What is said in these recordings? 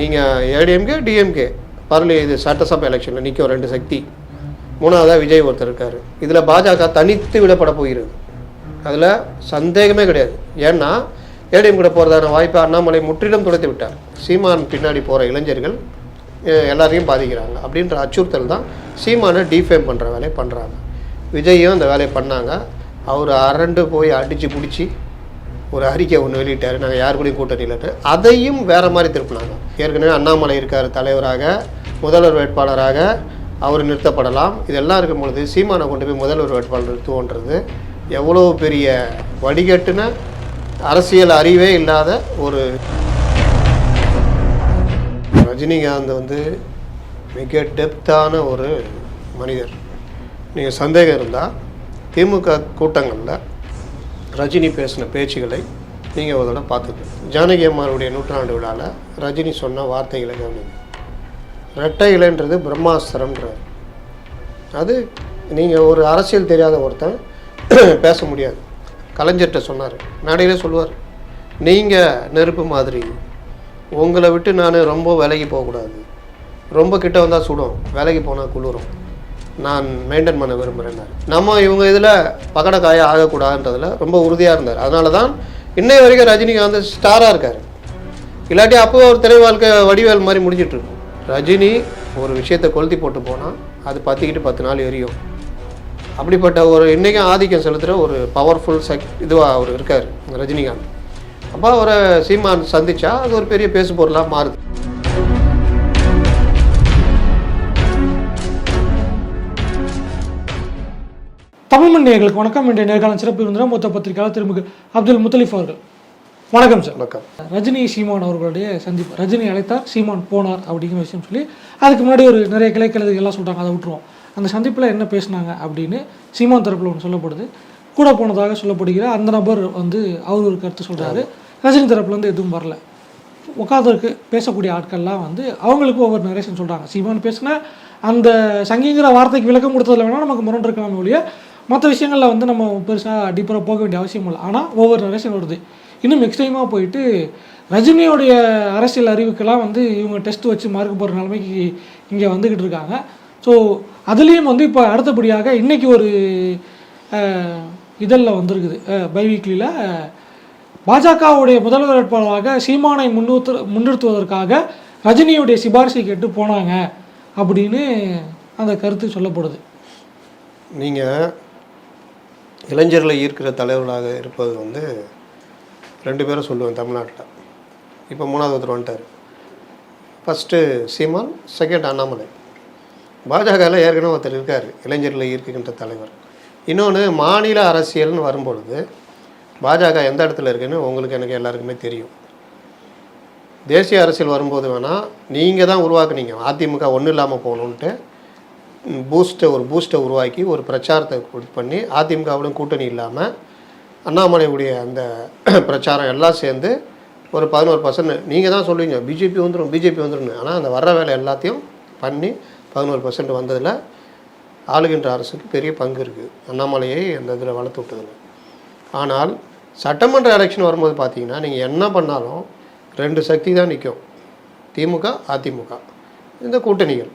நீங்கள் ஏடிஎம்கே டிஎம்கே பரலி இது சட்டசபை எலெக்ஷனில் நிற்கும் ரெண்டு சக்தி. மூணாவதாக விஜய் ஒருத்தர் இருக்கார். இதில் பாஜக தனித்து விடப்பட போகிறது அதில் சந்தேகமே கிடையாது. ஏன்னா ஏடிஎம் கூட போகிறதான வாய்ப்பை அண்ணாமலை முற்றிலும் துடைத்து விட்டார். சீமான் பின்னாடி போகிற இளைஞர்கள் எல்லாரையும் பாதிக்கிறாங்க அப்படின்ற அச்சுறுத்தல் தான் சீமானை டிஃபேம் பண்ணுற வேலையை பண்ணுறாங்க விஜயும் அந்த வேலையை பண்ணாங்க. அவர் அரண்டு போய் அடித்து பிடிச்சி ஒரு அறிக்கை ஒன்று வெளியிட்டார். நாங்கள் யார் கூடயும் கூட்டணி இல்லைன்னு. அதையும் வேறு மாதிரி திருப்பினாங்க. ஏற்கனவே அண்ணாமலை இருக்கார் தலைவராக முதல்வர் வேட்பாளராக அவர் நிறுத்தப்படலாம். இதெல்லாம் இருக்கும் பொழுது சீமானை கொண்டு போய் முதல்வர் வேட்பாளர் நிறுத்துவோன்றது எவ்வளோ பெரிய வடிகட்டுன அரசியல் அறிவே இல்லாத ஒரு ரஜினிகாந்த் வந்து மிக டெப்த்தான ஒரு மனிதர். நீங்கள் சந்தேகம் இருந்தால் திமுக கூட்டங்களில் ரஜினி பேசின பேச்சுகளை நீங்கள் ஒரு தடவை பார்த்துக்கணும் ஜானகி அம்மாருடைய நூற்றாண்டு விழாவில் ரஜினி சொன்ன வார்த்தைகளை கவனிங்க. ரெட்டை இலைன்றது பிரம்மாஸ்திரம்ன்றார். அது நீங்கள் ஒரு அரசியல் தெரியாத ஒருத்தன் பேச முடியாது. கலைஞர்கிட்ட சொன்னார். மேடையிலே சொல்லுவார். நீங்கள் நெருப்பு மாதிரி. உங்களை விட்டு நான் ரொம்ப விலகி போகக்கூடாது. ரொம்ப கிட்ட வந்தால் சுடும். விலகி போனால் குளிரும். நான் மெயின்டைன் பண்ண விரும்புகிறேன் நம்ம இவங்க இதில் பகடக்காய ஆகக்கூடாதுன்றதில் ரொம்ப உறுதியாக இருந்தார். அதனால தான் இன்னை வரைக்கும் ரஜினிகாந்த் ஸ்டாராக இருக்கார். இல்லாட்டி அப்போ ஒரு திரை வாழ்க்கை வடிவேல் மாதிரி முடிஞ்சிட்டு இருக்கும். ரஜினி ஒரு விஷயத்தை கொளுத்தி போட்டு போனால் அது பற்றிக்கிட்டு பத்து நாள் எரியும். அப்படிப்பட்ட ஒரு இன்றைக்கும் ஆதிக்கம் செலுத்துகிற ஒரு பவர்ஃபுல் சக் இதுவாக அவர் இருக்கார் ரஜினிகாந்த். அப்போ அவரை சீமான் சந்திச்சா அது ஒரு பெரிய பேசு பொருளாக மாறுது. தமிழ் மண் நேயர்களுக்கு வணக்கம். இன்றைய நேர்காலம் சிறப்பு விருந்தினர் மூத்த பத்திரிகையாளர் திருமிகு அப்துல் முத்தலிஃப் அவர்கள். வணக்கம் சார். வணக்கம். ரஜினி சீமான் அவர்களுடைய சந்திப்பு. ரஜினி அழைத்தார் சீமான் போனார் அப்படிங்கிற விஷயம் சொல்லி அதுக்கு முன்னாடி ஒரு நிறைய கிளைக்கழுது எல்லாம் சொல்கிறாங்க அதை விட்டுருவோம். அந்த சந்திப்பில் என்ன பேசினாங்க அப்படின்னு சீமான் தரப்பில் ஒன்று சொல்லப்படுது. கூட போனதாக சொல்லப்படுகிற அந்த நபர் வந்து அவர் ஒரு கருத்து சொல்கிறாரு ரஜினி தரப்புலேருந்து எதுவும் வரல. உட்காந்துருக்கு பேசக்கூடிய ஆட்கள்லாம் வந்து அவங்களுக்கு ஒவ்வொரு நரேஷன் சொல்கிறாங்க சீமான் பேசின அந்த சங்கிங்கிற வார்த்தைக்கு விளக்கம் கொடுத்ததுல வேணால் நமக்கு முரண்டு இருக்கலாம் ஒழிய மற்ற விஷயங்களில் வந்து நம்ம பெருசாக டீப்பராக போக வேண்டிய அவசியம் இல்லை. ஆனால் ஒவ்வொரு நரேஷன் வருது இன்னும் எக்ஸ்ட்ரீமாக போயிட்டு ரஜினியோடைய அரசியல் அறிவுக்கெல்லாம் வந்து இவங்க டெஸ்ட் வச்சு மார்க் போகிற நிலைமைக்கு இங்கே வந்துக்கிட்டு இருக்காங்க. ஸோ அதுலேயும் வந்து இப்போ அடுத்தபடியாக இன்றைக்கி ஒரு இதழில் வந்திருக்குது. பை வீக்லியில் பாஜகவுடைய முதல்வர் வேட்பாளராக சீமானை முன்னிறுத்து முன்னிறுத்துவதற்காக ரஜினியுடைய சிபாரிசை கேட்டு போனாங்க. அப்படின்னு அந்த கருத்து சொல்லப்படுது. நீங்கள் இளைஞர்களை ஈர்க்கிற தலைவர்களாக இருப்பது வந்து ரெண்டு பேரும் சொல்லுவேன் தமிழ்நாட்டில். இப்போ மூணாவது ஒருத்தர் வந்துட்டார். First Seeman second Annamalai. பாஜகவில் ஏற்கனவே ஒருத்தர் இருக்கார் இளைஞர்களை ஈர்க்கின்ற தலைவர். இன்னொன்று மாநில அரசியல்னு வரும்பொழுது பாஜக எந்த இடத்துல இருக்குன்னு உங்களுக்கு எனக்கு எல்லாருக்குமே தெரியும். தேசிய அரசியல் வரும்போது வேணால் நீங்கள் தான் உருவாக்குனீங்க. அதிமுக ஒன்றும் இல்லாமல் போகணுன்ட்டு பூஸ்ட்டை ஒரு பூஸ்ட்டை உருவாக்கி ஒரு பிரச்சாரத்தை பண்ணி அதிமுகவுடன் கூட்டணி இல்லாமல் அண்ணாமலையுடைய அந்த பிரச்சாரம் எல்லாம் சேர்ந்து ஒரு பதினோரு பர்சன்ட் நீங்கள் தான் சொல்லுவீங்க பிஜேபி வந்துடும் பிஜேபி வந்துடும் ஆனால் அந்த வர்ற வேலை எல்லாத்தையும் பண்ணி பதினோரு பர்சன்ட் வந்ததில் ஆளுகின்ற அரசுக்கு பெரிய பங்கு இருக்குது அண்ணாமலையை அந்த இதில் வளர்த்து விட்டதில். ஆனால் சட்டமன்ற எலெக்ஷன் வரும்போது பார்த்தீங்கன்னா நீங்கள் என்ன பண்ணாலும் ரெண்டு சக்தி தான் நிற்கும் திமுக அதிமுக. இந்த கூட்டணிகள்.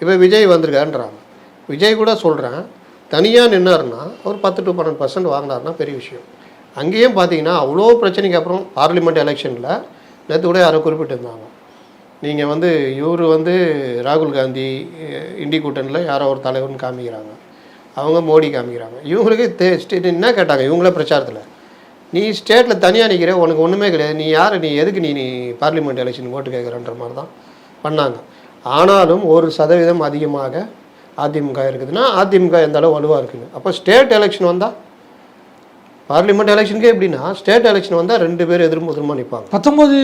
இப்போ விஜய் வந்திருக்காருன்றாங்க விஜய் கூட சொல்கிறேன் தனியாக நின்னாருன்னா ஒரு பத்து டு பன்னெண்டு பர்சன்ட் வாங்கினாருன்னா பெரிய விஷயம். அங்கேயும் பார்த்தீங்கன்னா அவ்வளோ பிரச்சனைக்கு அப்புறம் பார்லிமெண்ட் எலெக்ஷனில் நேற்று கூட யாரோ குறிப்பிட்டிருந்தாங்க. நீங்கள் வந்து இவர் வந்து ராகுல் காந்தி இண்டி கூட்டணியில் யாரோ ஒரு தலைவர்னு காமிக்கிறாங்க. அவங்க மோடி காமிக்கிறாங்க. இவங்களுக்கு தே ஸ்டேட் என்ன கேட்டாங்க இவங்களே பிரச்சாரத்தில்? நீ ஸ்டேட்டில் தனியாக நிற்கிற உனக்கு ஒன்றுமே கிடையாது. நீ யார்? நீ எதுக்கு நீ நீ பார்லிமெண்ட் எலெக்ஷன் ஓட்டு கேட்குறன்ற மாதிரி தான் பண்ணாங்க. ஆனாலும் ஒரு சதவீதம் அதிகமாக அதிமுக இருக்குதுன்னா அதிமுக எந்த அளவு வலுவாக இருக்குங்க அப்போ ஸ்டேட் எலெக்ஷன் வந்தால் பார்லிமெண்ட் எலெக்ஷனுக்கே எப்படின்னா ஸ்டேட் எலெக்ஷன் வந்தால் ரெண்டு பேர் எதிரும் எதிர்மா நிற்பாங்க பத்தொம்போது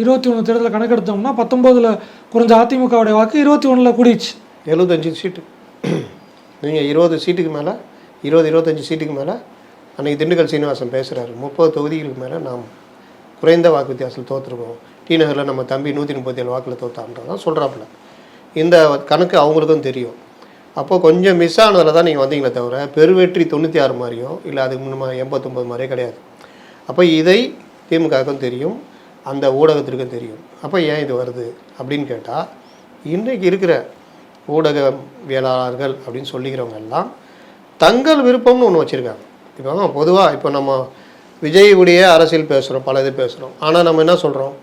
இருபத்தி ஒன்று தேர்தலில் கணக்கெடுத்தோம்னா பத்தொம்போதில் குறைஞ்ச அதிமுகவுடைய வாக்கு இருபத்தி ஒன்றில் கூடிச்சு எழுபத்தஞ்சு சீட்டு. நீங்கள் இருபது சீட்டுக்கு மேலே இருபது இருபத்தஞ்சி சீட்டுக்கு மேலே அன்றைக்கி திண்டுக்கல் சீனிவாசன் பேசுகிறாரு முப்பது தொகுதிகளுக்கு மேலே நாம் குறைந்த வாக்கு வித்தியாசத்தில் தோற்றுருக்கோம் டி நகரில் நம்ம தம்பி நூற்றி முப்பத்தி ஏழு வாக்கில் தோத்தான்றதான் சொல்கிறாப்புல இந்த கணக்கு அவங்களுக்கும் தெரியும். அப்போ கொஞ்சம் மிஸ் ஆனதில் தான் நீங்கள் வந்தீங்களே தவிர பெருவெற்றி தொண்ணூற்றி ஆறு மாதிரியோ இல்லை அதுக்கு முன்னே எண்பத்தொம்பது மாதிரியோ கிடையாது. அப்போ இதை திமுகவுக்கும் தெரியும் அந்த ஊடகத்திற்கும் தெரியும். அப்போ ஏன் இது வருது அப்படின்னு கேட்டால் இன்றைக்கு இருக்கிற ஊடகவியலாளர்கள் அப்படின்னு சொல்லிக்கிறவங்க எல்லாம் தங்கள் விருப்பம்னு ஒன்று வச்சுருக்காங்க. இப்போ பொதுவாக இப்போ நம்ம விஜயுடைய அரசியல் பேசுகிறோம் பல இது பேசுகிறோம் ஆனால் நம்ம என்ன சொல்கிறோம்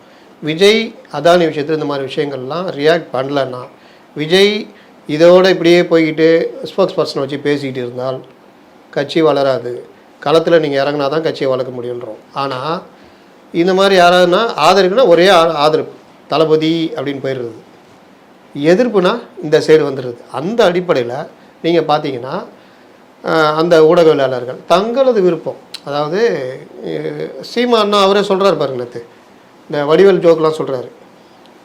விஜய் அதானி விஷயத்தில் இந்த மாதிரி விஷயங்கள்லாம் ரியாக்ட் பண்ணலன்னா விஜய் இதோட இப்படியே போய்கிட்டு ஸ்போக்ஸ் பர்சனை வச்சு பேசிக்கிட்டு இருந்தால் கட்சி வளராது. களத்தில் நீங்கள் இறங்கினா தான் கட்சியை வளர்க்க முடியுன்றோம் ஆனால் இந்த மாதிரி யாராவதுனா ஆதரவுனா ஒரே ஆ- ஆதரவு தளபதி அப்படின்னு போயிடுறது. எதிர்ப்புனா இந்த சைடு வந்துடுது அந்த அடிப்படையில் நீங்கள் பார்த்தீங்கன்னா அந்த ஊடகவியலாளர்கள் தங்களது விருப்பம். அதாவது சீமா சீமான்னா அவரே சொல்கிறார் பாருங்க நேற்று இந்த வடிவேல் ஜோக்கெலாம் சொல்கிறாரு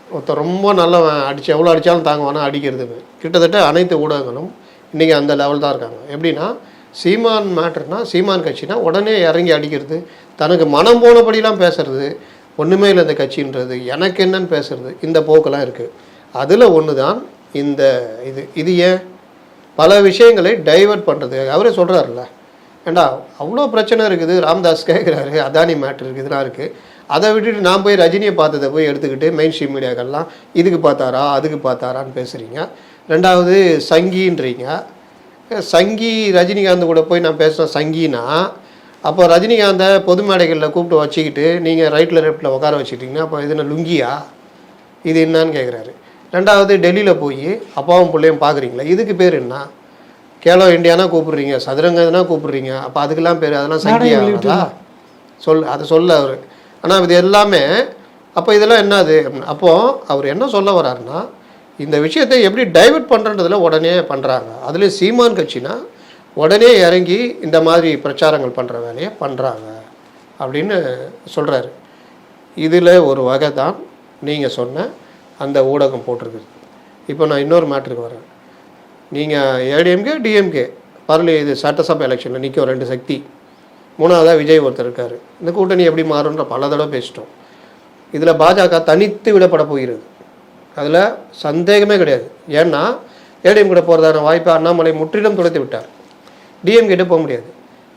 ஒருத்தன் ரொம்ப நல்லவன் அடிச்சு எவ்வளோ அடித்தாலும் தாங்குவானா அடிக்கிறதுக்கு கிட்டத்தட்ட அனைத்து ஊடகங்களும் இன்றைக்கி அந்த லெவல் தான் இருக்காங்க. எப்படின்னா சீமான் மேட்டர்னா சீமான் கட்சினா உடனே இறங்கி அடிக்கிறது தனக்கு மனம் போனபடிலாம் பேசுறது ஒன்றுமே இல்லை இந்த கட்சின்றது எனக்கு என்னன்னு பேசுறது இந்த போக்கெல்லாம் இருக்குது அதில் ஒன்று தான் இந்த இது. இது ஏன்? பல விஷயங்களை டைவர்ட் பண்ணுறது அவரே சொல்கிறாருல்ல ஏண்டா அவ்வளோ பிரச்சனை இருக்குது. ராம்தாஸ் கேட்குறாரு அதானி மேட்ரு இருக்குது இதெல்லாம் இருக்குது அதை விட்டுட்டு நான் போய் ரஜினியை பார்த்ததை போய் எடுத்துக்கிட்டு மெயின் ஸ்ட்ரீம் மீடியாக்கள்லாம் இதுக்கு பார்த்தாரா அதுக்கு பார்த்தாரான்னு பேசுகிறீங்க ரெண்டாவது சங்கின்றீங்க. சங்கி ரஜினிகாந்த் கூட போய் நான் பேசுகிறேன் சங்கினா அப்போ ரஜினிகாந்தை பொது மேடைகளில் கூப்பிட்டு வச்சுக்கிட்டு நீங்கள் ரைட்டில் லெஃப்ட்டில் உட்கார வச்சுக்கிட்டீங்கன்னா அப்போ இது என்ன லுங்கியா? இது என்னன்னு கேட்குறாரு ரெண்டாவது டெல்லியில் போய் அப்பாவும் பிள்ளையும் பார்க்குறீங்களா? இதுக்கு பேர் என்ன? கேலோ இந்தியானா கூப்பிடுறீங்க சதுரங்கனா கூப்பிடுறீங்க? அப்போ அதுக்கெல்லாம் பேர் அதெல்லாம் சங்கியா சொல் அதை சொல்ல அவர். ஆனால் இது எல்லாமே அப்போ இதெல்லாம் என்னது? அப்போது அவர் என்ன சொல்ல வர்றாருன்னா இந்த விஷயத்தை எப்படி டைவர்ட் பண்ணுறதுல உடனே பண்ணுறாங்க அதுலேயும் சீமான் கட்சினா உடனே இறங்கி இந்த மாதிரி பிரச்சாரங்கள் பண்ணுற வேலையை பண்ணுறாங்க அப்படின்னு சொல்கிறாரு இதில் ஒரு வகை தான் நீங்கள் சொன்ன அந்த ஊடகம் போட்டிருக்குது. இப்போ நான் இன்னொரு மேட்ருக்கு வரேன். நீங்கள் ஏடிஎம்கே டிஎம்கே பரவாயில்ல இது சட்டசபை எலெக்ஷனில் நிற்கும் ரெண்டு சக்தி. மூணாவதாக விஜய் ஒருத்தர் இருக்கார். இந்த கூட்டணி எப்படி மாறுன்ற பல தடவை பேசிட்டோம். இதில் பாஜக தனித்து விடப்பட போகிறது. அதில் சந்தேகமே கிடையாது. ஏன்னா ஏடிஎம் கிட்ட போகிறதான வாய்ப்பை அண்ணாமலை முற்றிலும் துடைத்து விட்டார். டிஎம் கிட்ட போக முடியாது.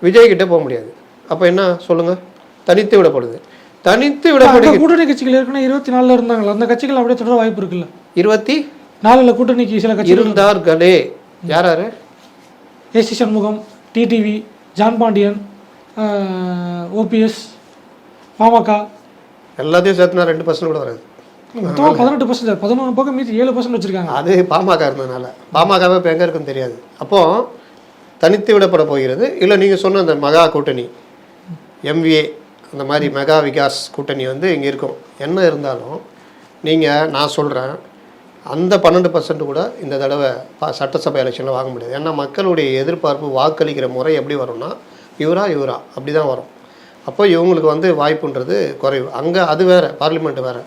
விஜய் கிட்ட போக முடியாது. அப்போ என்ன? சொல்லுங்கள் தனித்து விடப்படுது. தனித்து அந்த விடப்படுகிறது. கூட்டணி கட்சிகள் ஏற்கனவே இருபத்தி நாலுல இருந்தாங்களா? அந்த கட்சிகள் அப்படியே தொடர வாய்ப்பு இருக்குல்ல? இருபத்தி நாலுல கூட்டணிக்கு சில கட்சிகள் இருந்தார்களே. யார் யாரு? A C Shanmugam TTV John Pandian OPS Pamaka. எல்லாத்தையும் சேர்த்துனா ரெண்டு பர்சன்ட் கூட வராது மொத்தமாக பதினெட்டு பர்சன்ட் பதினொன்று பக்கம் மீதி ஏழு பர்சன்ட் வச்சிருக்காங்க. அது பாமக இருந்ததுனால. பாமகவே இப்போ எங்கே இருக்குன்னு தெரியாது. அப்போ தனித்து விடப்பட போகிறது. இல்லை நீங்கள் சொன்ன அந்த மகா கூட்டணி எம்விஏ அந்த மாதிரி மெகா விகாஸ் கூட்டணி வந்து இங்கே இருக்கும். என்ன இருந்தாலும் நீங்கள் நான் சொல்கிறேன் அந்த பன்னெண்டு பர்சன்ட் கூட இந்த தடவை சட்டசபை எலெக்ஷனில் வாங்க முடியாது. ஏன்னா மக்களுடைய எதிர்பார்ப்பு வாக்களிக்கிற முறை எப்படி வரும்னா இவரா இவரா. அப்படி தான் வரும். அப்போ இவங்களுக்கு வந்து வாய்ப்புன்றது குறைவு. அங்கே அது வேறு பார்லிமெண்ட் வேறு.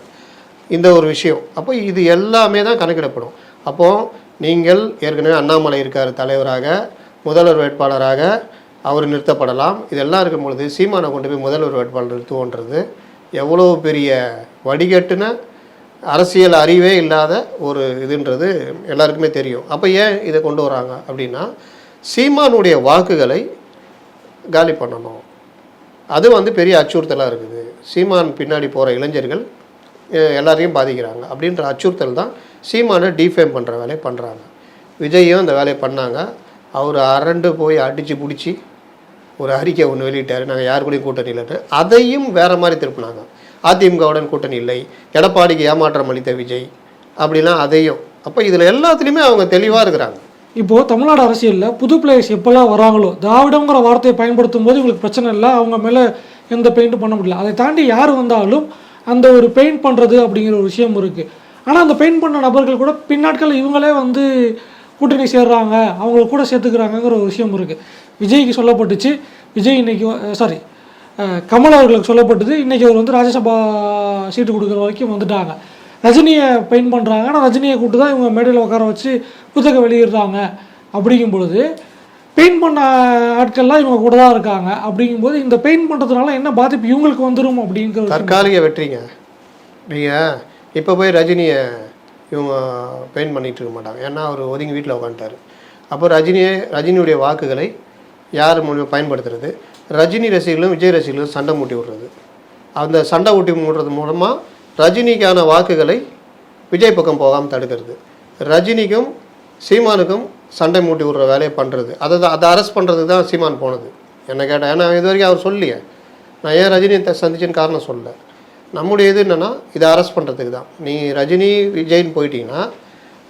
இந்த ஒரு விஷயம். அப்போ இது எல்லாமே தான் கணக்கிடப்படும். அப்போது நீங்கள் ஏற்கனவே அண்ணாமலை இருக்கார் தலைவராக முதல்வர் வேட்பாளராக அவர் நிறுத்தப்படலாம். இதெல்லாம் இருக்கும் பொழுது சீமானை கொண்டு போய் முதல்வர் வேட்பாளர் நிறுத்துவோன்றது எவ்வளோ பெரிய வடிகட்டுன அரசியல் அறிவே இல்லாத ஒரு இதுன்றது எல்லாருக்குமே தெரியும். அப்போ ஏன் இதை கொண்டு வராங்க அப்படின்னா சீமானுடைய வாக்குகளை காலி பண்ணணும். அது வந்து பெரிய அச்சுறுத்தலாக இருக்குது. சீமான் பின்னாடி போகிற இளைஞர்கள் எல்லாரையும் பாதிக்கிறாங்க. அப்படின்ற அச்சுறுத்தல் தான் சீமானை டிஃபேம் பண்ணுற வேலையை பண்ணுறாங்க விஜயும் அந்த வேலையை பண்ணாங்க. அவர் அரண்டு போய் அடித்து பிடிச்சி ஒரு அறிக்கை ஒன்று வெளியிட்டார். நாங்கள் யார் கூடயும் கூட்டணி இல்லைன்னு அதையும் வேறு மாதிரி திருப்பினாங்க. அதிமுகவுடன் கூட்டணி இல்லை. எடப்பாடிக்கு ஏமாற்றம் அளித்த விஜய். அப்படிலாம் அதையும். அப்போ இதில் எல்லாத்துலேயுமே அவங்க தெளிவாக இருக்கிறாங்க. இப்போது தமிழ்நாடு அரசியலில் புது பிளேயர்ஸ் எப்போல்லாம் வராங்களோ திராவிடங்கிற வார்த்தையை பயன்படுத்தும் போது இவங்களுக்கு பிரச்சனை இல்லை அவங்க மேலே எந்த பெயிண்ட்டும் பண்ண முடியல. அதை தாண்டி யார் வந்தாலும் அந்த ஒரு பெயிண்ட் பண்ணுறது அப்படிங்கிற ஒரு விஷயம் இருக்குது ஆனால் அந்த பெயிண்ட் பண்ண நபர்கள் கூட பின்னாட்கள் இவங்களே வந்து கூட்டணி சேர்றாங்க அவங்கள கூட சேர்த்துக்கிறாங்கங்கிற ஒரு விஷயம் இருக்குது விஜய்க்கு சொல்லப்பட்டுச்சு விஜய் இன்னைக்கு சாரி கமல் அவர்களுக்கு சொல்லப்பட்டது இன்னைக்கு அவர் வந்து ராஜ்யசபா சீட்டு கொடுக்குற வரைக்கும் வந்துட்டாங்க. ரஜினியை பெயிண்ட் பண்ணுறாங்க ஆனால் ரஜினியை கூட்டு தான் இவங்க மேடையில் உட்கார வச்சு புத்தகம் வெளியிடுறாங்க. அப்படிங்கும் பொழுது பெயிண்ட் பண்ண ஆட்கள்லாம் இவங்க கூட தான் இருக்காங்க. அப்படிங்கும்போது இந்த பெயிண்ட் பண்ணுறதுனால என்ன பாதிப்பு இவங்களுக்கு வந்துடும் அப்படிங்கிற தற்காலிக வெற்றிங்க. நீங்கள் இப்போ போய் ரஜினியை இவங்க பெயிண்ட் பண்ணிகிட்டு இருக்க மாட்டாங்க. ஏன்னா அவர் ஒதுங்கி வீட்டில் உட்காந்துட்டாரு அப்போ ரஜினியை ரஜினியுடைய வாக்குகளை யார் மூலியமாக பயன்படுத்துறது? ரஜினி ரசிகர்களும் விஜய் ரசிகர்களும் சண்டை மூட்டி விடுறது. அந்த சண்டை ஊட்டி மூடுறது மூலமாக ரஜினிக்கான வாக்குகளை விஜய் பக்கம் போகாமல் தடுக்கிறது. ரஜினிக்கும் சீமானுக்கும் சண்டை மூட்டி விடுற வேலையை பண்ணுறது அதை தான் அதை அரெஸ்ட் பண்ணுறதுக்கு தான் சீமான் போனது. என்ன கேட்டால் ஏன்னா இது வரைக்கும் அவர் சொல்லியே நான் ஏன் ரஜினியை த- சந்திச்சேன்னு காரணம் சொல்லலை. நம்முடைய இது என்னென்னா இதை அரெஸ்ட் பண்ணுறதுக்கு தான். நீ ரஜினி விஜய்னு போயிட்டீங்கன்னா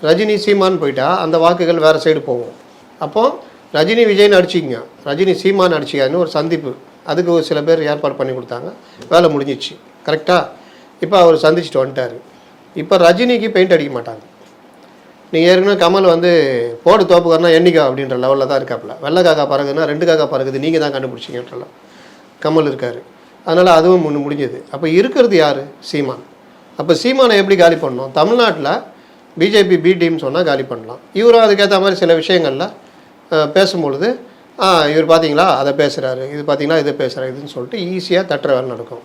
ரஜினி சீமான் போயிட்டா அந்த வாக்குகள் வேறு சைடு போகும். அப்போ ரஜினி விஜய்னு அடிச்சிங்க ரஜினி சீமான் அடிச்சிக்கான்னு ஒரு சந்திப்பு. அதுக்கு ஒரு சில பேர் ஏற்பாடு பண்ணி கொடுத்தாங்க. வேலை முடிஞ்சிச்சு. கரெக்டாக இப்போ அவர் சந்திச்சுட்டு வந்துட்டார். இப்போ ரஜினிக்கு பெயிண்ட் அடிக்க மாட்டாங்க. நீங்கள் ஏற்கனவே கமல் வந்து போடு தோப்புக்காரனா எண்ணிக்கா அப்படின்ற லெவலில் தான் இருக்காப்புல. வெள்ளை காக்கா பறகுதுன்னா ரெண்டு காக்கா பறகுது நீங்கள் தான் கண்டுபிடிச்சிங்கன்றலாம் கமல் இருக்கார். அதனால் அதுவும் முன்னு முடிஞ்சது. அப்போ இருக்கிறது யார்? சீமான். அப்போ சீமானை எப்படி காலி பண்ணணும்? தமிழ்நாட்டில் பிஜேபி பி டீம் சொன்னால் காலி பண்ணலாம். இவரும் அதுக்கேற்ற மாதிரி சில விஷயங்களில் பேசும்பொழுது இவர் பார்த்தீங்களா அதை பேசுகிறாரு இது பார்த்தீங்களா இதை பேசுகிறாரு இதுன்னு சொல்லிட்டு ஈஸியாக தட்டுற வேலை நடக்கும்.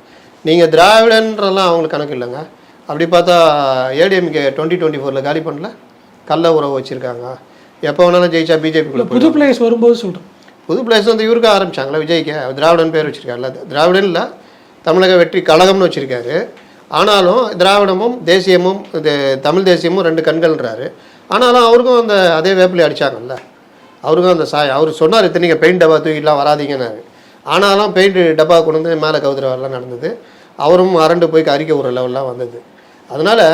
நீங்கள் திராவிடன்றலாம் அவங்களுக்கு கணக்கு இல்லைங்க. அப்படி பார்த்தா ஏடிஎம்கே டுவெண்ட்டி டுவெண்ட்டி ஃபோரில் காலி பண்ணல. கள்ள உறவு வச்சுருக்காங்க. எப்போ வேணாலும் ஜெயிச்சா பிஜேபிக்குள்ளே புது பிளேயர்ஸ் வரும்போது சொல்கிறேன் புது பிளேஸ் வந்து இவருக்கு ஆரம்பிச்சாங்களா விஜய்க்கு. திராவிடன் பேர் வச்சிருக்காருல்ல. திராவிடன் இல்லை தமிழக வெற்றி கழகம்னு வச்சிருக்காரு. ஆனாலும் திராவிடமும் தேசியமும் இது தமிழ் தேசியமும் ரெண்டு கண்கள்ன்றாரு. ஆனாலும் அவருக்கும் அந்த அதே வேப்பிலை அடிச்சாங்கல்ல. அவருக்கும் அந்த சாய் அவர் சொன்னார் இத்தனைக்கு பெயிண்ட் டப்பா தூக்கிலாம் வராதீங்கன்னாரு. ஆனாலும் பெயிண்ட் டப்பா கொண்டு வந்து மேலே கவுதுற நடந்தது. அவரும் அரண்டு போய் அறிக்கை ஒரு லெவல்லாம் வந்தது. அதனால்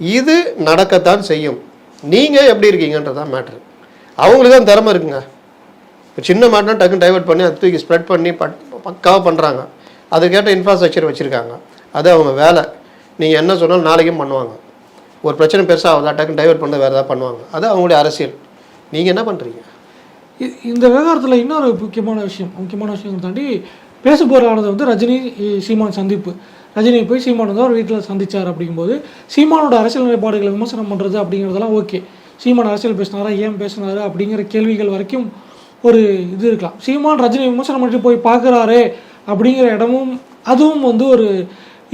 இது நடக்கத்தான் செய்யும். நீங்கள் எப்படி இருக்கீங்கன்றதான் மேட்ரு அவங்களுக்கு தான் திறமை இருக்குங்க. இப்போ சின்ன மேட்னா டக்குன்னு டைவெர்ட் பண்ணி அதை தூக்கி ஸ்ப்ரெட் பண்ணி பட் பக்காவாக பண்ணுறாங்க அதுக்கேற்ற இன்ஃப்ராஸ்ட்ரக்சர் வச்சுருக்காங்க. அது அவங்க வேலை. நீங்கள் என்ன சொன்னாலும் நாளைக்கும் பண்ணுவாங்க. ஒரு பிரச்சனை பெருசாக ஆகுதா டக்குன்னு டைவெர்ட் பண்ண வேறு ஏதாவது பண்ணுவாங்க. அது அவங்களுடைய அரசியல். நீங்கள் என்ன பண்ணுறீங்க இந்த விவகாரத்தில் இன்னொரு முக்கியமான விஷயம் முக்கியமான விஷயம் தாண்டி பேச போகிறானது வந்து ரஜினி சீமான் சந்திப்பு. ரஜினி போய் சீமான் வந்து அவர் வீட்டில் சந்திச்சார் அப்படிங்கும்போது சீமானோட அரசியல் நிலைப்பாடுகளை விமர்சனம் பண்ணுறது அப்படிங்கிறதெல்லாம் ஓகே. சீமான் அரசியல் பேசினாரா ஏன் பேசினாரு அப்படிங்கிற கேள்விகள் வரைக்கும் ஒரு இது இருக்கலாம். சீமான் ரஜினி விமர்சனம் பண்ணிட்டு போய் பார்க்குறாரே அப்படிங்கிற இடமும் அதுவும் வந்து ஒரு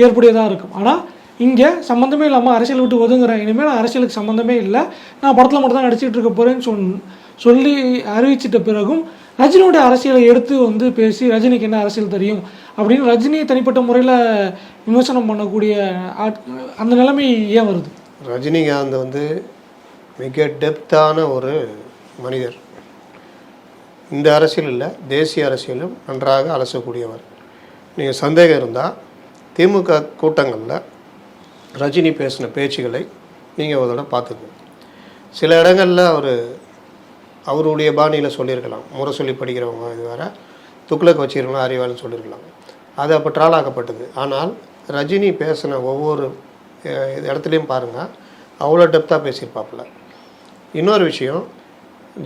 ஏற்புடையதாக இருக்கும். ஆனால் இங்கே சம்மந்தமே இல்லாமல் அரசியல் விட்டு ஒதுங்குறேன். இனிமேல் அரசியலுக்கு சம்மந்தமே இல்லை. நான் படத்தில் மட்டும் தான் நடிச்சிட்டு இருக்க போகிறேன்னு சொன் சொல்லி அறிவிச்சிட்ட பிறகும் ரஜினியோட அரசியலை எடுத்து வந்து பேசி ரஜினிக்கு என்ன அரசியல் தெரியும்? அப்படின்னு ரஜினியை தனிப்பட்ட முறையில் விமர்சனம் பண்ணக்கூடிய ஆட்- அந்த நிலைமை ஏன் வருது? ரஜினிகாந்த் வந்து மிக டெப்த்தான ஒரு மனிதர். இந்த அரசியல் இல்லை தேசிய அரசியலும் நன்றாக அலசக்கூடியவர். நீங்கள் சந்தேகம் இருந்தால் திமுக கூட்டங்களில் ரஜினி பேசின பேச்சுகளை நீங்கள் ஒரு தடவை பார்த்துக்கணும் சில இடங்களில் அவர் அவருடைய பாணியில் சொல்லியிருக்கலாம். முரசொலி படிக்கிறவங்க இது வேற. துக்ளக் வச்சிருக்கலாம் அறிவாள்னு சொல்லியிருக்கலாம். அது அப்போ ட்ராலாக்கப்பட்டது ஆனால் ரஜினி பேசின ஒவ்வொரு இடத்துலையும் பாருங்கள் அவ்வளோ டெப்த்தாக பேசியிருப்பாப்புல. இன்னொரு விஷயம்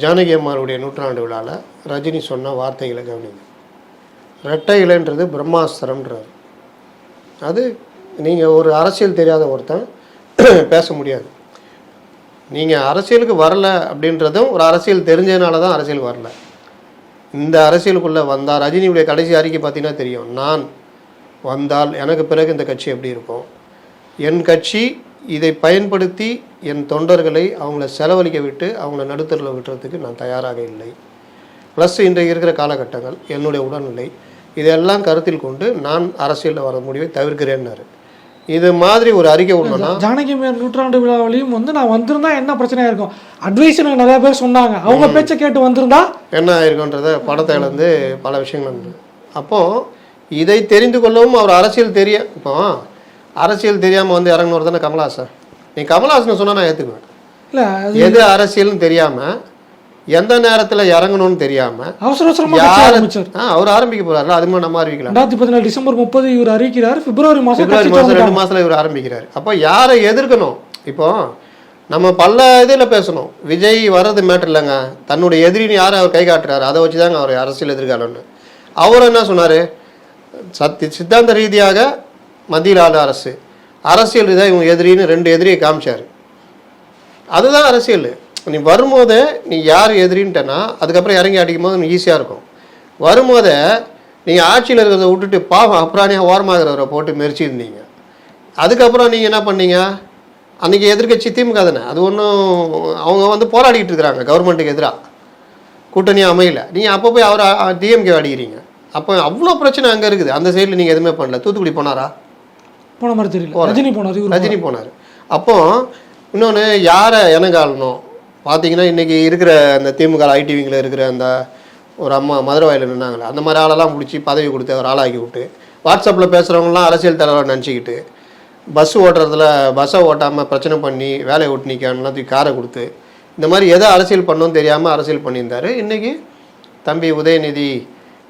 ஜானகி அம்மாருடைய நூற்றாண்டு விழாவில் ரஜினி சொன்ன வார்த்தைகளை கவனிங்க. ரெட்டை இலைன்றது பிரம்மாஸ்திரம்ன்றார். அது நீங்கள் ஒரு அரசியல் தெரியாத ஒருத்தன் பேச முடியாது. நீங்கள் அரசியலுக்கு வரல அப்படின்றதும் ஒரு அரசியல் தெரிஞ்சதுனால தான் அரசியல் வரல. இந்த அரசியலுக்குள்ளே வந்தால் ரஜினியுடைய கடைசி அறிக்கை பார்த்தீங்கன்னா தெரியும். நான் வந்தால் எனக்கு பிறகு இந்த கட்சி எப்படி இருக்கும்? என் கட்சி இதை பயன்படுத்தி என் தொண்டர்களை அவங்கள செலவழிக்க விட்டு அவங்கள நடுத்தரில் விட்டுறதுக்கு நான் தயாராக இல்லை. ப்ளஸ் இன்றைக்கு இருக்கிற காலகட்டங்கள் என்னுடைய உடல்நிலை இதெல்லாம் கருத்தில் கொண்டு நான் அரசியலில் வர முடிவை தவிர்க்கிறேன்னாரு. இது மாதிரி ஒரு அறிக்கை விடணும்னா ஜானகி அம்மையார் நூற்றாண்டு விழாவிலையும் வந்து நான் வந்திருந்தா என்ன பிரச்சனையா இருக்கும்? அட்வைஸ் எனக்கு நிறைய பேர் சொன்னாங்க. அவங்க பேச்சை கேட்டு வந்திருந்தா? என்ன ஆயிருக்குன்றத படத்தை இழந்து பல விஷயங்கள் நடந்தது அப்போது இதை தெரிந்து கொள்ளவும் அவர் அரசியல் தெரிய இப்போ அரசியல் தெரியாமல் வந்து இறங்கினவர் தானே கமலஹாசன்? நீ கமலஹாசன் சொன்னால் நான் ஏற்றுக்குவேன் இல்லை எது அரசியல்னு தெரியாமல் எந்த நேரத்தில் இறங்கணும்னு தெரியாமல் அவசர அவசரமாக ஆரம்பிச்சார். ஆ அவர் ஆரம்பிக்க போகிறாரு அது மாதிரி நம்ம அறிவிக்கலாம். ரெண்டாயிரத்தி பதினாலு டிசம்பர் முப்பது இவர் அறிவிக்கிறார். பிப்ரவரி மாதம் பிப்ரவரி மாதம். ரெண்டு மாதத்தில் இவர் ஆரம்பிக்கிறார். அப்போ யாரை எதிர்க்கணும்? இப்போ நம்ம பல இதில் பேசணும். விஜய் வர்றது மேட்டர் இல்லைங்க. தன்னுடைய எதிரின்னு யாரை அவர் கை காட்டுறாரு? அதை வச்சு தாங்க அவர் அரசியல் எதிர்காலம்னு. அவர் என்ன சொன்னார்? சத்தி சித்தாந்த ரீதியாக மத்தியில் ஆள அரசு. அரசியல் ரீதியாக இவங்க எதிரின்னு ரெண்டு எதிரியை காமிச்சார். அதுதான் அரசியல். நீ வரும்போதே நீ யார் எதிரின்ட்டனா அதுக்கப்புறம் இறங்கி அடிக்கும் போது நீ ஈஸியாக இருக்கும். வரும்போதே நீங்கள் ஆட்சியில் இருக்கிறத விட்டுட்டு பாவம் அப்புறாணியாக ஓரமாகிறவரை போட்டு மெரிச்சிருந்தீங்க அதுக்கப்புறம் நீங்கள் என்ன பண்ணீங்க? அன்றைக்கி எதிர்க்கட்சி திமுக தானே அது ஒன்றும் அவங்க வந்து போராடிக்கிட்டு இருக்கிறாங்க கவர்மெண்ட்டுக்கு எதிராக கூட்டணி அமையல. நீங்கள் அப்போ போய் அவர் டிஎம்கே அடிக்கிறீங்க. அப்போ அவ்வளோ பிரச்சனை அங்கே இருக்குது. அந்த சைடில் நீங்கள் எதுவுமே பண்ணல. தூத்துக்குடி போனாரா? போன மாதிரி தெரியல. ரஜினி போனார் ரஜினி போனார். அப்போ இன்னொன்று யாரை இனங்காலணும் பார்த்தீங்கன்னா இன்றைக்கி இருக்கிற அந்த திமுக ஐடிவிங்கில் இருக்கிற அந்த ஒரு அம்மா மதுரை வாயில் நின்னாங்களே அந்த மாதிரி ஆளெல்லாம் பிடிச்சி பதவி கொடுத்து ஒரு ஆளாக்கி விட்டு வாட்ஸ்அப்பில் பேசுகிறவங்களாம் அரசியல் தலைவர் நினச்சிக்கிட்டு பஸ் ஓட்டுறதுல பஸ்ஸை ஓட்டாமல் பிரச்சனை பண்ணி வேலையை ஓட்டு நிற்கான்லாம் தூக்கி காரை கொடுத்து இந்த மாதிரி எதை அரசியல் பண்ணணும்னு தெரியாமல் அரசியல் பண்ணியிருந்தார். இன்றைக்கி தம்பி உதயநிதி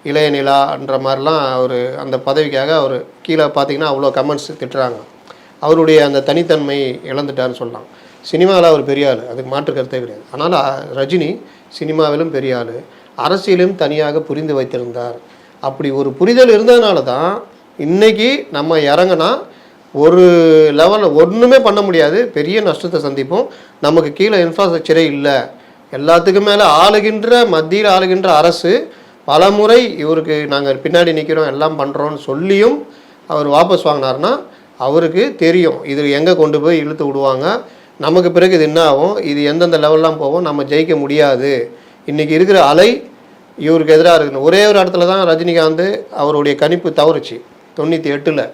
இளைய நிலான்ற மாதிரிலாம் அவர் அந்த பதவிக்காக அவர் கீழே பார்த்தீங்கன்னா அவ்வளோ கமெண்ட்ஸ் திட்டுறாங்க. அவருடைய அந்த தனித்தன்மை இழந்துட்டார்னு சொல்லலாம். சினிமாவில் அவர் பெரிய ஆள். அதுக்கு மாற்று கருத்தே கிடையாது. ஆனால் ரஜினி சினிமாவிலும் பெரிய ஆள். அரசியலும் தனியாக புரிந்து வைத்திருந்தார். அப்படி ஒரு புரிதல் இருந்ததுனால தான் இன்னைக்கு நம்ம இறங்கினா ஒரு லெவலில் ஒன்றுமே பண்ண முடியாது. பெரிய நஷ்டத்தை சந்திப்போம். நமக்கு கீழே இன்ஃப்ராஸ்ட்ரக்சரே இல்லை. எல்லாத்துக்கும் மேலே ஆளுகின்ற மத்தியில் ஆளுகின்ற அரசு பலமுறை இவருக்கு நாங்கள் பின்னாடி நிற்கிறோம் எல்லாம் பண்ணுறோன்னு சொல்லியும் அவர் வாபஸ் வாங்கினார்னா அவருக்கு தெரியும். இது எங்கே கொண்டு போய் இழுத்து விடுவாங்க? நமக்கு பிறகு இது என்ன ஆகும்? இது எந்தெந்த லெவல்லாம் போகும்? நம்ம ஜெயிக்க முடியாது. இன்றைக்கி இருக்கிற அலை இவருக்கு எதிராக இருக்குது ஒரே ஒரு இடத்துல தான் ரஜினிகாந்த் அவருடைய கணிப்பு தவறுச்சு. தொண்ணூற்றி எட்டில்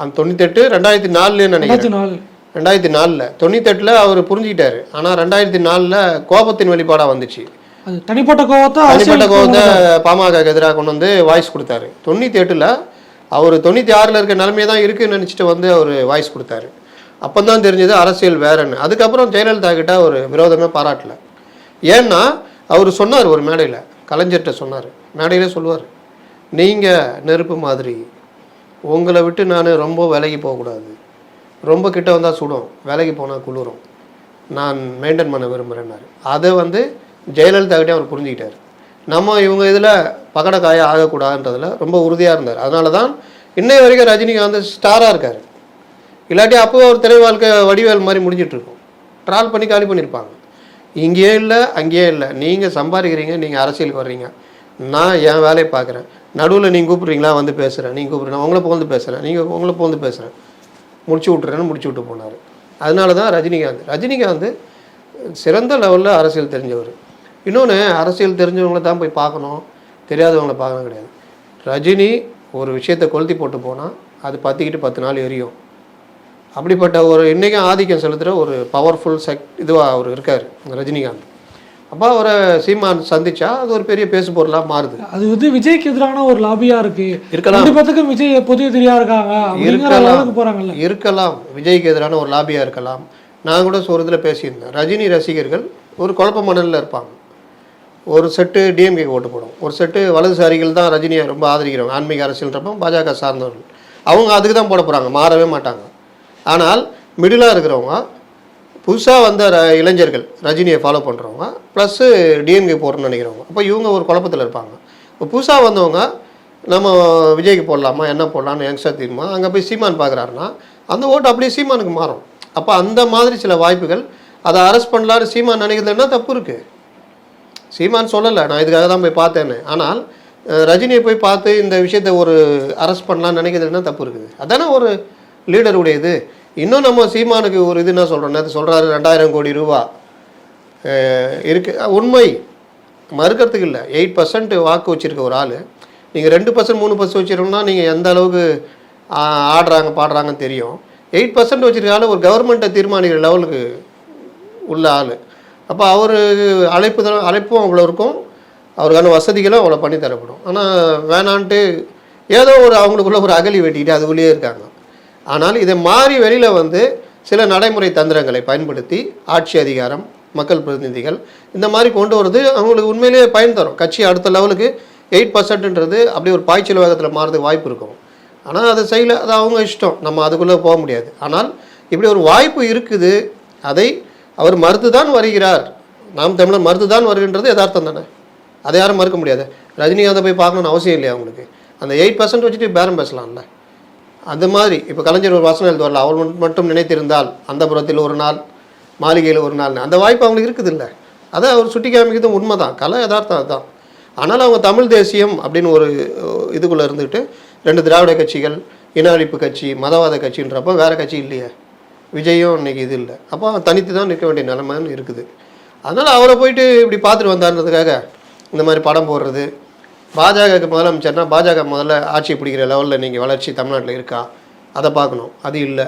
அந்த தொண்ணூத்தெட்டு ரெண்டாயிரத்தி நாலுலேயே நினைக்கிறேன். ரெண்டாயிரத்தி நாலு ரெண்டாயிரத்தி நாலில் தொண்ணூத்தெட்டில் அவர் புரிஞ்சுக்கிட்டாரு. ஆனால் ரெண்டாயிரத்தி நாலில் கோபத்தின் வெளிப்பாடாக வந்துச்சு. தனிப்பட்ட கோவத்தை தனிப்பட்ட கோபத்தை பாமகக்கு எதிராக கொண்டு வந்து வாய்ஸ் கொடுத்தாரு. தொண்ணூற்றி எட்டில் அவர் தொண்ணூற்றி ஆறில் இருக்க நிலைமையே தான் இருக்குன்னு நினச்சிட்டு வந்து அவர் வாய்ஸ் கொடுத்தாரு. அப்போ தான் தெரிஞ்சது அரசியல் வேறன்னு. அதுக்கப்புறம் ஜெயலலிதா கிட்ட ஒரு விரோதமே பாராட்டல. ஏன்னா அவர் சொன்னார் ஒரு மேடையில் கலைஞர்கிட்ட சொன்னார். மேடையிலே சொல்லுவார் நீங்கள் நெருப்பு மாதிரி. உங்களை விட்டு நான் ரொம்ப விலகி போகக்கூடாது ரொம்ப கிட்ட வந்தால் சுடும் விலகி போனால் குளிரும். நான் மெயின்டைன் பண்ண விரும்புகிறேன்னாரு அதை வந்து ஜெயலலிதா கிட்டே அவர் புரிஞ்சுக்கிட்டார். நம்ம இவங்க இதில் பகடக்காய ஆகக்கூடாதுன்றதில் ரொம்ப உறுதியாக இருந்தார். அதனால தான் இன்னை வரைக்கும் ரஜினிகாந்த் ஸ்டாராக இருக்கார். இல்லாட்டி அப்போ ஒரு திரை வாழ்க்கை வடிவேல் மாதிரி முடிஞ்சிட்டு இருக்கும் ட்ரால் பண்ணி காலி பண்ணியிருப்பாங்க இங்கேயே இல்லை அங்கேயே இல்லை. நீங்கள் சம்பாதிக்கிறீங்க நீங்கள் அரசியலுக்கு வர்றீங்க. நான் என் வேலையை பார்க்குறேன். நடுவில் நீங்கள் கூப்பிட்றீங்களா? வந்து பேசுகிறேன் நீங்கள் கூப்பிட்றேன் உங்களை போந்து பேசுகிறேன் நீங்கள் உங்களை போந்து பேசுகிறேன் முடிச்சு விட்டுறேன்னு முடிச்சு விட்டு போனார். அதனால தான் ரஜினிகாந்த். ரஜினிகாந்த் சிறந்த லெவலில் அரசியல் தெரிஞ்சவர். இன்னொன்று அரசியல் தெரிஞ்சவங்கள தான் போய் பார்க்கணும். தெரியாதவங்களை பார்க்கணும் கிடையாது. ரஜினி ஒரு விஷயத்தை கொளுத்தி போட்டு போனால் அது பற்றிக்கிட்டு பத்து நாள் எரியும். அப்படிப்பட்ட ஒரு இன்றைக்கும் ஆதிக்கம் செலுத்துகிற ஒரு பவர்ஃபுல் செக் இதுவாக அவர் இருக்கார் ரஜினிகாந்த். அப்போ அவரை சீமான் சந்திச்சா அது ஒரு பெரிய பேசு பொருளாக மாறுது. அது வந்து விஜய்க்கு எதிரான ஒரு லாபியா இருக்கு. இருக்கலாம். ரெண்டு பேத்துக்கும் விஜய் புதிய தெரியா இருக்காங்க இருக்கலாம். அளவுக்கு போறாங்கல்ல. இருக்கலாம். விஜய்க்கு எதிரான ஒரு லாபியாக இருக்கலாம். நான் கூட ஒரு இதில் பேசியிருந்தேன். ரஜினி ரசிகர்கள் ஒரு குழப்ப மணலில் இருப்பாங்க. ஒரு செட்டு டிஎம்கே ஓட்டு போடும். ஒரு செட்டு வலதுசாரிகள் தான் ரஜினியை ரொம்ப ஆதரிக்கிறவங்க. ஆன்மீக அரசியல்ன்றப்போ பாஜக சார்ந்தவர்கள். அவங்க அதுக்கு தான் போட போகிறாங்க மாறவே மாட்டாங்க. ஆனால் மிடிலாக இருக்கிறவங்க புதுசாக வந்த ர இளைஞர்கள் ரஜினியை ஃபாலோ பண்ணுறவங்க ப்ளஸ்ஸு டிஎன்கே போடுறோம்னு நினைக்கிறவங்க அப்போ இவங்க ஒரு குழப்பத்தில் இருப்பாங்க. இப்போ புதுசாக வந்தவங்க நம்ம விஜய்க்கு போடலாமா என்ன போடலாம்னு யங்ஸ்டர் தீர்மா அங்கே போய் சீமான் பார்க்குறாருன்னா அந்த ஓட்டு அப்படியே சீமானுக்கு மாறும். அப்போ அந்த மாதிரி சில வாய்ப்புகள் அதை அரெஸ்ட் பண்ணலான்னு சீமான் நினைக்கிறதுனா தப்பு இருக்குது சீமான் சொல்லலை நான் இதுக்காக தான் போய் பார்த்தேன்னு. ஆனால் ரஜினியை போய் பார்த்து இந்த விஷயத்தை ஒரு அரெஸ்ட் பண்ணலாம்னு நினைக்கிறதுனா தப்பு இருக்குது. அதானே ஒரு லீடருடைய இது இன்னும் நம்ம சீமானுக்கு ஒரு இது என்ன சொல்கிறோம் நேற்று சொல்கிறாரு ரெண்டாயிரம் கோடி ரூபா. இருக்கு. உண்மை. மறுக்கிறதுக்கு இல்லை. எயிட் பர்சன்ட் வாக்கு வச்சுருக்க ஒரு ஆள். நீங்கள் ரெண்டு பர்சன்ட் மூணு பர்சன்ட் வச்சுருக்கோம்னா நீங்கள் எந்த அளவுக்கு ஆடுறாங்க பாடுறாங்கன்னு தெரியும். எயிட் பர்சன்ட் வச்சுருக்காலும் ஒரு கவர்மெண்ட்டை தீர்மானிக்கிற லெவலுக்கு உள்ள ஆள். அப்போ அவர் அழைப்பு தான் அழைப்பும் அவ்வளோ இருக்கும். அவருக்கான வசதிகளும் அவ்வளோ பண்ணி தரப்படும். ஆனால் வேணான்ட்டு ஏதோ ஒரு அவங்களுக்குள்ள ஒரு அகலி வெட்டிக்கிட்டு அதுக்குள்ளேயே இருக்காங்க. ஆனால் இதை மாறி வெளியில் வந்து சில நடைமுறை தந்திரங்களை பயன்படுத்தி ஆட்சி அதிகாரம் மக்கள் பிரதிநிதிகள் இந்த மாதிரி கொண்டு வரது அவங்களுக்கு உண்மையிலேயே பயன் தரும். கட்சி அடுத்த லெவலுக்கு எயிட் பர்சன்ட்ன்றது அப்படியே ஒரு பாய்ச்சல் வேகத்தில் மாறதுக்கு வாய்ப்பு இருக்கும். ஆனால் அதை செய்யல அது அவங்க இஷ்டம். நம்ம அதுக்குள்ளே போக முடியாது. ஆனால் இப்படி ஒரு வாய்ப்பு இருக்குது. அதை அவர் மறுத்து தான் வருகிறார். நாம் தமிழர் மறுத்து தான் வருகின்றது யதார்த்தம் தானே? அதை யாரும் மறுக்க முடியாது. ரஜினிகாந்தை போய் பார்க்கணும்னு அவசியம் இல்லையா அவங்களுக்கு அந்த எயிட் பர்சன்ட் வச்சுட்டு பேரம் பேசலாம்ல. அந்த மாதிரி இப்போ கலைஞர் ஒரு வசனம் எழுதுவார்ல அவள் மட்டும் மட்டும் நினைத்திருந்தால் அந்த புறத்தில் ஒரு நாள் மாளிகையில் ஒரு நாள் அந்த வாய்ப்பு அவங்களுக்கு இருக்குது இல்லை அதை அவர் சுட்டி காமிக்கிறது உண்மை தான் கலை யதார்த்தம் அதுதான். ஆனால் அவங்க தமிழ் தேசியம் அப்படின்னு ஒரு இதுக்குள்ளே இருந்துக்கிட்டு ரெண்டு திராவிட கட்சிகள் இன அழிப்பு கட்சி மதவாத கட்சின்றப்போ வேறு கட்சி இல்லையே. விஜயும் இன்னைக்கு இது இல்லை. அப்போ அவன் தனித்து தான் நிற்க வேண்டிய நிலைமைன்னு இருக்குது. அதனால் அவரை போயிட்டு இப்படி பார்த்துட்டு வந்தாருன்றதுக்காக இந்த மாதிரி படம் போடுறது பாஜகவுக்கு முதலமைச்சர்னா பாஜக முதல்ல ஆட்சி பிடிக்கிற லெவலில் நீங்கள் வளர்ச்சி தமிழ்நாட்டில் இருக்கா? அதை பார்க்கணும். அது இல்லை.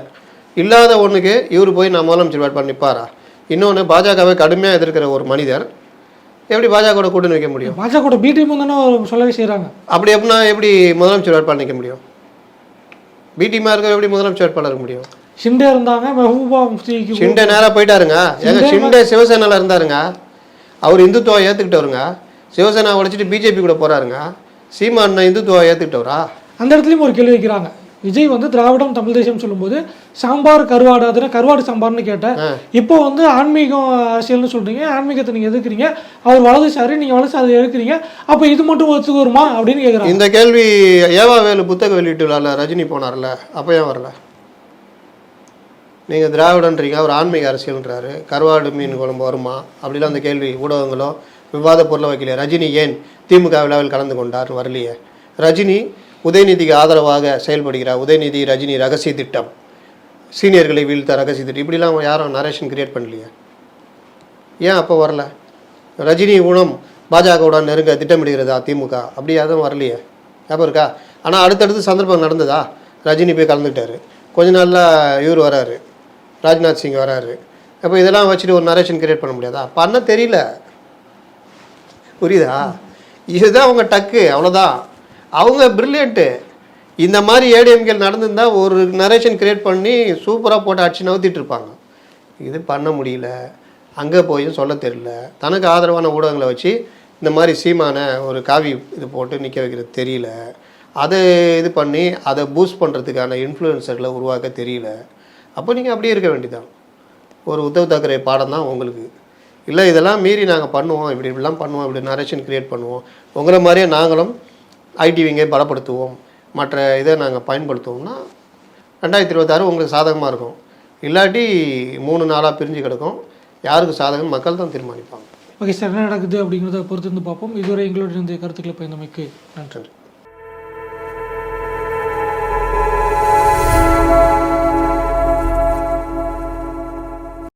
இல்லாத ஒன்றுக்கு இவர் போய் நான் முதலமைச்சர் வேட்பாளர் நிற்பாரா இன்னொன்று பாஜகவை கடுமையாக எதிர்க்கிற ஒரு மனிதர் எப்படி பாஜகவோட கூட்டணி வைக்க முடியும்? பாஜக பி டீம் தானே சொல்லவே செய்கிறாங்க அப்படி எப்படின்னா எப்படி முதலமைச்சர் வேட்பாளர் நிற்க முடியும்? பிடிமா இருக்க எப்படி முதலமைச்சர் வேட்பாளர் முடியும்? ஷிண்டே இருந்தாங்க மெஹபூபா முஃப்திக்கு ஷிண்டே நேராக போயிட்டாருங்க. ஏங்க ஷிண்டே சிவசேனால இருந்தாருங்க. அவர் இந்துத்துவம் ஏற்றுக்கிட்டவருங்க சிவசேனா உடைச்சிட்டு பிஜேபி கூட போறாருங்க. சீமான் இந்துத்துவம் ஏற்றுக்கிட்டவரா அந்த இடத்துலையும் ஒரு கேள்வி வைக்கிறாங்க. விஜய் வந்து திராவிடம் தமிழ் தேசம் சொல்லும்போது சாம்பார் கருவாடு அதுனா கருவாடு சாம்பார்னு கேட்டேன். இப்போ வந்து ஆன்மீகம் அரசியல்னு சொல்றீங்க ஆன்மீகத்தை நீங்க எதுக்குறீங்க அவர் வலதுசாரி நீங்க வலதுசாரி எதுக்குறீங்க அப்போ இது மட்டும் ஒத்துக்கு வருமா அப்படின்னு கேட்குறாங்க இந்த கேள்வி ஏவா வேலு புத்தக வெளியீட்டு விழால ரஜினி போனார்ல அப்போ ஏன் வரல? நீங்கள் திராவிடன்றீங்க அவர் ஆன்மீக அரசியல்ன்றாரு. கருவாடு மீன் குழம்பு வருமா? அப்படிலாம் அந்த கேள்வி ஊடகங்களோ விவாத பொருளை வைக்கலையே. ரஜினி ஏன் திமுக விழாவில் கலந்து கொண்டார்? வரலையே. ரஜினி உதயநிதிக்கு ஆதரவாக செயல்படுகிறார். உதயநிதி ரஜினி ரகசிய திட்டம். சீனியர்களை வீழ்த்த ரகசிய திட்டம். இப்படிலாம் யாரும் நரேஷன் கிரியேட் பண்ணலையே. ஏன் அப்போ வரல? ரஜினி ஊனம் பாஜகவுடன் நெருங்க திட்டமிடுகிறதா திமுக? அப்படி அதுவும் வரலையே. ஞாபகம் இருக்கா? ஆனால் அடுத்தடுத்து சந்தர்ப்பம் நடந்ததா? ரஜினி போய் கலந்துக்கிட்டாரு. கொஞ்ச நாளில் இவர் வராரு. ராஜ்நாத் சிங் வராரு. அப்போ இதெல்லாம் வச்சுட்டு ஒரு நரேஷன் கிரியேட் பண்ண முடியாதா? பண்ண தெரியல. புரியுதா? இதுதான் அவங்க டக்கு அவ்வளோதான் அவங்க பிரில்லியண்ட்டு இந்த மாதிரி ஏடிஎம்கேல் நடந்திருந்தால் ஒரு நரேஷன் கிரியேட் பண்ணி சூப்பராக போட்டு அடிச்சு நவுத்திட்டு இருப்பாங்க. இது பண்ண முடியல. அங்கே போயும் சொல்ல தெரியல. தனக்கு ஆதரவான ஊடகங்களை வச்சு இந்த மாதிரி சீமான ஒரு காவி இது போட்டு நிற்க வைக்கிறது தெரியல. அதை இது பண்ணி அதை பூஸ்ட் பண்ணுறதுக்கான இன்ஃப்ளூயன்சர்களை உருவாக்க தெரியல. அப்போ நீங்கள் அப்படியே இருக்க வேண்டியதான் ஒரு உத்தவ் தாக்கரே பாடம் தான் உங்களுக்கு. இல்லை இதெல்லாம் மீறி நாங்கள் பண்ணுவோம் இப்படி இப்படிலாம் பண்ணுவோம் இப்படி நரேஷன் கிரியேட் பண்ணுவோம். உங்களை மாதிரியே நாங்களும் ஐடி விங்கை பலப்படுத்துவோம். மற்ற இதை நாங்கள் பயன்படுத்துவோம்னா ரெண்டாயிரத்தி இருபத்தாறு உங்களுக்கு சாதகமாக இருக்கும். இல்லாட்டி மூணு நாளாக பிரிஞ்சு கிடக்கும். யாருக்கு சாதகம் மக்கள் தான் தீர்மானிப்பாங்க. ஓகே சார் என்ன நடக்குது அப்படிங்கிறத பொறுத்து இருந்து பார்ப்போம். இதுவரை எங்களுடைய இந்த கருத்துக்களை பயந்தமைக்கு நன்றி.